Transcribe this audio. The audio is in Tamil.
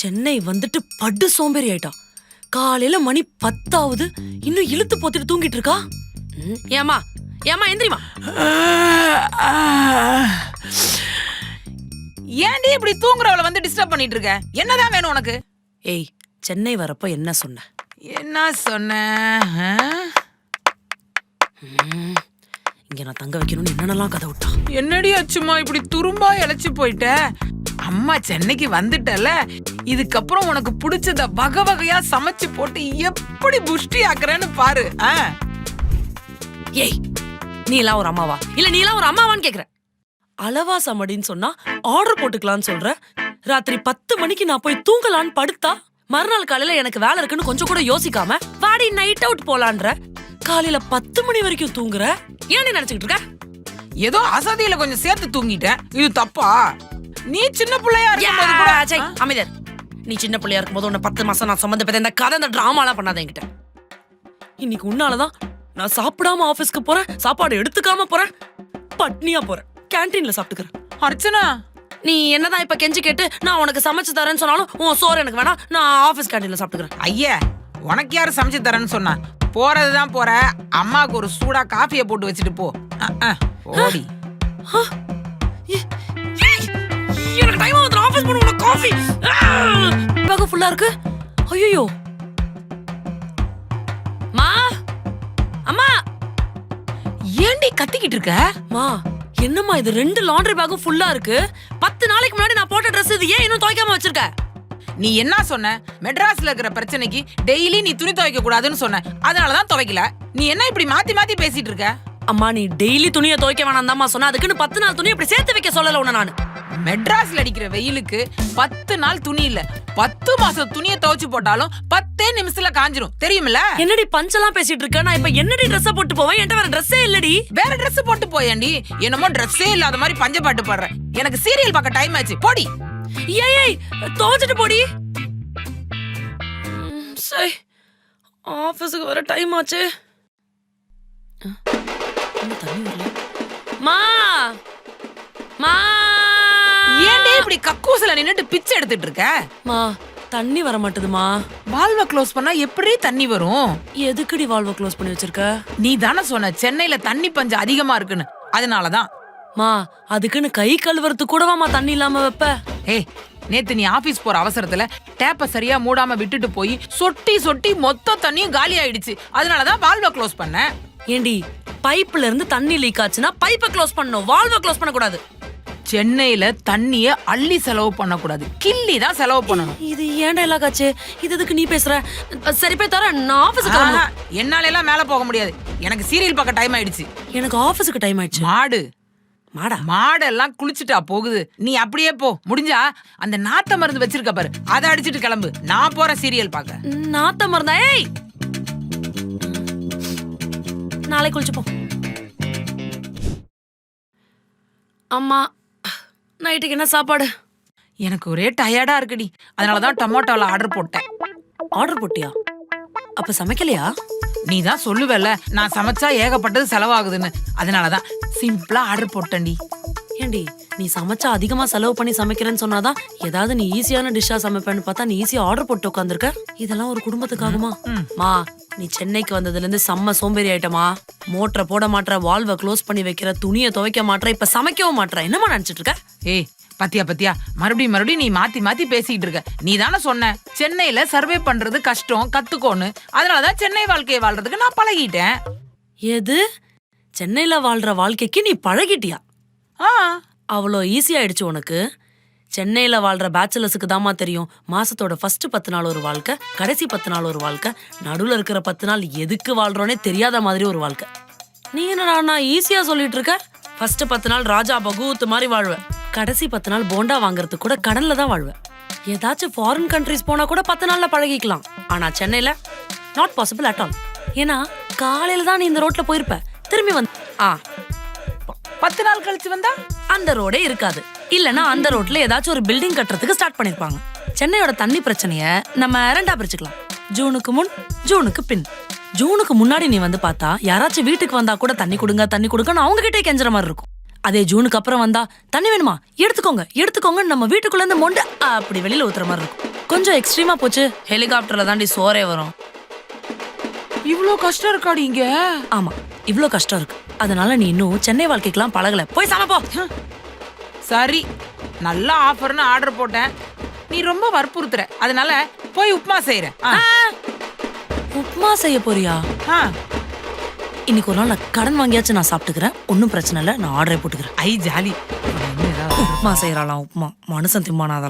சென்னை வந்துட்டு படு சோம்பேறி ஆயிட்டான் காலையில மணி பத்தாவது இன்னும் இழுத்து போத்துட்டு தூங்கிட்டு இருக்கா? ம், ஏம்மா ஏம்மா எந்திரிமா ஏன்டி இப்படி தூங்குறவள வந்து டிஸ்டர்ப் பண்ணிட்டு இருக்க என்னதான் வேணும் உனக்கு? ஏய் சென்னை வரப்போ என்ன சொன்ன? என்ன சொன்ன? ஆ? ம், இங்க நான் தங்க வைக்கணும்னு என்னென்னலாம் கதை விட்டா? என்னடி அச்சுமா இப்படி துரும்பா இழைச்சு போயிட்ட? அம்மா சென்னைக்கு வந்துட்டல இதுக்கப்புறம் உனக்கு பிடிச்சத வகை வகையா சமைச்சு போட்டு எப்படி புஷ்டி ஆக்குறேன்னு பாரு? ஏய் நீ எல்லாம் ஒரு அம்மாவா? இல்ல நீ எல்லாம் ஒரு அம்மாவான்னு கேக்குற அளவா சமடின்னு சொன்னா ஆர்டர் போட்டுக்கலாம்னு சொல்ற? ராத்திரி பத்து மணிக்கு நான் போய் தூங்கலான்னு படுத்தா மறுநாள் காலையில எனக்கு வேலை இருக்குன்னு கொஞ்சம் கூட யோசிக்காம வாடி நைட் அவுட் போலான்ற? காலையில பத்து மணி வரைக்கும் தூங்குற? ஏன் நினைச்சுக்கிட்டு இருக்க? ஏதோ அசதியில கொஞ்சம் சேர்த்து தூங்கிட்டேன். இது தப்பா? நீ சின்ன பிள்ளையா சை, அமைதியார் நீ சின்ன பிள்ளையா இருக்கும்போது உன்னை பத்து மாசம் நான் சம்மந்த இந்த கதை இந்த டிராமாலாம் பண்ணாத என்கிட்ட. இன்னைக்கு உன்னாலதான் நான் சாப்பிடாம ஆபீஸ்க்கு போறேன் சாப்பாடு எடுத்துக்காம போறேன் பட்னியா போறேன். கேன்டீன்ல சாப்பிட்டுக்கிறேன். அர்ச்சனா! நீ என்னதான் இப்ப கெஞ்சி கேட்டு நான் உனக்கு சமைச்சு தரேன்னு சொன்னாலும் உன் சோறு எனக்கு வேணாம் நான் ஆபீஸ் கேன்டீன்ல சாப்பிட்டுக்கிறேன். ஐயா உனக்கு யாரு சமைச்சு தரேன்னு சொன்னா? போறதுதான் போற. அம்மாவுக்கு ஒரு சூடா காஃபியை போட்டு வச்சுட்டு போ. ஓடி. டைம் ஆகுது ஆபீஸ் போன உனக்கு காஃபி பேக் ஃபுல்லா இருக்கு. ஐயோ மா அம்மா. ஏண்டி கத்திக்கிட்டு இருக்க? மா என்னம்மா இது ரெண்டு லாண்டரி பேக்கும் ஃபுல்லா இருக்கு. பத்து நாளைக்கு முன்னாடி நான் போட்ட Dress இது ஏன் இன்னும் துவைக்காம வச்சிருக்க? நீ என்ன சொன்ன? மெட்ராஸ்ல இருக்கிற பிரச்சனைக்கு டெய்லி நீ துணி துவைக்க கூடாதுன்னு சொன்ன. அதனாலதான் துவைக்கல. நீ என்ன இப்படி மாத்தி மாத்தி பேசிட்டு இருக்க? அம்மா நீ டெய்லி துணியை துவைக்க வேணாம் தாம்மா சொன்ன. அதுக்குன்னு பத்து நாள் துணி இப்படி சேர்த்து வைக்க சொல்லல உன்ன நானு. மெட்ராஸ்ல அடிக்கிற வெயிலுக்கு பத்து நாள் துணி இல்ல. பத்து மாசம் துணியை துவைச்சு போட்டாலும் பத்தே நிமிஷத்துல காஞ்சிரும். தெரியுமில்ல? என்னடி பஞ்செல்லாம் பேசிட்டு இருக்க? நான் இப்ப என்னடி ட்ரெஸ் போட்டு போவேன்? என்கிட்ட வேற ட்ரெஸ்ஸே இல்லடி. வேற Dress போட்டு போயேண்டி என்னமோ ட்ரெஸ்ஸே இல்லாத மாதிரி பஞ்ச பாட்டு பாடுற. எனக்கு சீரியல் பார்க்க டைம் ஆச்சு. போடி. ஏய் துவைச்சிட்டு போடி. சரி ஆபீஸுக்கு வர டைம் ஆச்சு. மா மா. இப்படி கக்கூசுல நின்னுட்டு பிச்சை எடுத்துட்டு இருக்க? மா தண்ணி வர மாட்டுதுமா வால்வை க்ளோஸ் பண்ணா எப்படி தண்ணி வரும்? எதுக்குடி வால்வை க்ளோஸ் பண்ணி வச்சிருக்க? நீ தானே சொன்ன சென்னையில தண்ணி பஞ்சம் அதிகமா இருக்குன்னு. அதனாலதான். மா அதுக்குன்னு கை கழுவுறதுக்கு கூடவாமா தண்ணி இல்லாம வைப்ப. ஏய் நேத்து நீ ஆபீஸ் போற அவசரத்துல டேப்ப சரியா மூடாம விட்டுட்டு போய் சொட்டி சொட்டி மொத்த தண்ணியும் காலி ஆயிடுச்சு. அதனாலதான் வால்வை க்ளோஸ் பண்ணேன் ஏண்டி பைப்ல இருந்து தண்ணி லீக் ஆச்சுன்னா பைப்பை க்ளோஸ் பண்ணணும். வால்வை க்ளோஸ் பண்ண கூடாது சென்னையில தண்ணிய அள்ளி செலவு பண்ணக்கூடாது. கிள்ளி தான் செலவு பண்ணணும். இது ஏன்டா எல்லாம் காச்சு இது எதுக்கு நீ பேசுற? சரி போய் தர நான் ஆபீஸுக்கு வரணும். என்னால எல்லாம் மேல போக முடியாது. எனக்கு சீரியல் பார்க்க டைம் ஆயிடுச்சு. எனக்கு ஆபீஸுக்கு டைம் ஆயிடுச்சு. மாடு. மாடா? மாடெல்லாம் குளிச்சுட்டா போகுது. நீ அப்படியே போ. முடிஞ்சா அந்த நாத்த மருந்து வச்சிருக்க பாரு. அதை அடிச்சிட்டு கிளம்பு. நான் போற சீரியல் பார்க்க. நாத்த மருந்தா? ஏய்! நாளை குளிச்சுப்போம். அம்மா நைட்டுக்கு என்ன சாப்பாடு? எனக்கு ஒரே டயர்டா இருக்குடி. அதனாலதான் டொமேட்டோல ஆர்டர் போட்டேன். ஆர்டர் போட்டியா? அப்ப சமைக்கலையா? நீ தான் சொல்லுவல்ல நான் சமைச்சா ஏகப்பட்டது செலவாகுதுன்னு. அதனாலதான் சிம்பிளா ஆர்டர் போட்டேன்டி. ஏண்டி நீ சமைச்சா அதிகமா செலவு பண்ணி சமைக்கிறேன்னு சொன்னாதான் ஏதாவது நீ ஈஸியான டிஷ்ஷா சமைப்பேன்னு பார்த்தா நீ ஈஸியா ஆர்டர் போட்டு உட்காந்துருக்க இதெல்லாம் ஒரு குடும்பத்துக்காகுமா? மா நீ சென்னைக்கு வந்ததுல இருந்து செம்ம சோம்பேறி ஆயிட்டமா? மோட்டரை போட மாட்ற வால்வை க்ளோஸ் பண்ணி வைக்கிற துணியை துவைக்க மாட்ற இப்ப சமைக்கவும் மாட்ற என்னமா நினைச்சிட்டு இருக்க? ஏய் பத்தியா பத்தியா. மறுபடியும் மறுபடியும் நீ மாத்தி மாத்தி பேசிட்டு இருக்க. நீ தானே சொன்ன சென்னையில சர்வே பண்றது கஷ்டம் கத்துக்கோன்னு. அதனாலதான் சென்னை வாழ்க்கையை வாழ்றதுக்கு நான் பழகிட்டேன். எது? சென்னையில வாழ்ற வாழ்க்கைக்கு நீ பழகிட்டியா? ஆ. அவ்வளோ ஈஸி ஆயிடுச்சு உனக்கு. சென்னையில வாழ்ற பேச்சுலர்ஸுக்கு தாமா தெரியும். மாசத்தோட ஃபர்ஸ்ட் பத்து நாள் ஒரு வாழ்க்கை கடைசி பத்து நாள் ஒரு வாழ்க்கை. நடுவில் இருக்கிற பத்து நாள் எதுக்கு வாழ்றோனே தெரியாத மாதிரி ஒரு வாழ்க்கை. நீ என்னடா நான் ஈஸியா சொல்லிட்டு இருக்க? ஃபர்ஸ்ட் பத்து நாள் ராஜா பகூத் மாதிரி வாழ்வேன் கடைசி பத்து நாள் போண்டா வாங்குறதுக்கு கூட கடல்ல தான் வாழ்வேன் ஏதாச்சும் ஃபாரின் கண்ட்ரிஸ் போனா கூட பத்து நாள்ல பழகிக்கலாம். ஆனா சென்னையில நாட் பாசிபிள் அட் ஆல் ஏன்னா காலையில தான் நீ இந்த ரோட்ல போயிருப்ப. திரும்பி வந்து ஆ பத்து நாள் கழிச்சு வந்தா அந்த ரோடே இருக்காது. இல்லனா அந்த ரோட்ல ஏதாச்சும் ஒரு பில்டிங் கட்டுறதுக்கு ஸ்டார்ட் பண்ணிருப்பாங்க. சென்னையோட தண்ணி பிரச்சனைய நம்ம ரெண்டா பிரிச்சுக்கலாம். ஜூனுக்கு முன் ஜூனுக்கு பின். ஜூனுக்கு முன்னாடி நீ வந்து பார்த்தா யாராச்சும் வீட்டுக்கு வந்தா கூட தண்ணி கொடுங்க தண்ணி கொடுங்கன்னு அவங்க கிட்டே கெஞ்சுற மாதிரி இருக்கும். அதே ஜூனுக்கு அப்புறம் வந்தா தண்ணி வேணுமா? எடுத்துக்கோங்க எடுத்துக்கோங்கன்னு நம்ம வீட்டுக்குள்ள இருந்து மொண்டு அப்படி வெளியில ஊத்துற மாதிரி இருக்கும். கொஞ்சம் எக்ஸ்ட்ரீமா போச்சு ஹெலிகாப்டர்ல தாண்டி சோறே வரும். இவ்ளோ கஷ்டம் இருக்காடி இங்க. ஆமா இவ்ளோ கஷ்டம் இருக்கு. அதனால நீ இன்னும் சென்னை வாழ்க்கைக்கெல்லாம் பழகல. போய் சமைப்போ சரி நல்ல ஆஃபர்னு ஆர்டர் போட்டேன். நீ ரொம்ப வற்புறுத்துற. அதனால போய் உப்புமா செய்யறேன். உப்புமா செய்ய போறியா. இன்னைக்கு ஒரு நாள் நான் கடன் வாங்கியாச்சும் நான் சாப்பிட்டுக்கிறேன். ஒன்றும் பிரச்சனை இல்லை நான் ஆர்டரே போட்டுக்கிறேன். ஐ ஜாலி. உப்புமா செய்யறாளாம் உப்புமா. மனுஷன் திம்மானா அதெல்லாம்.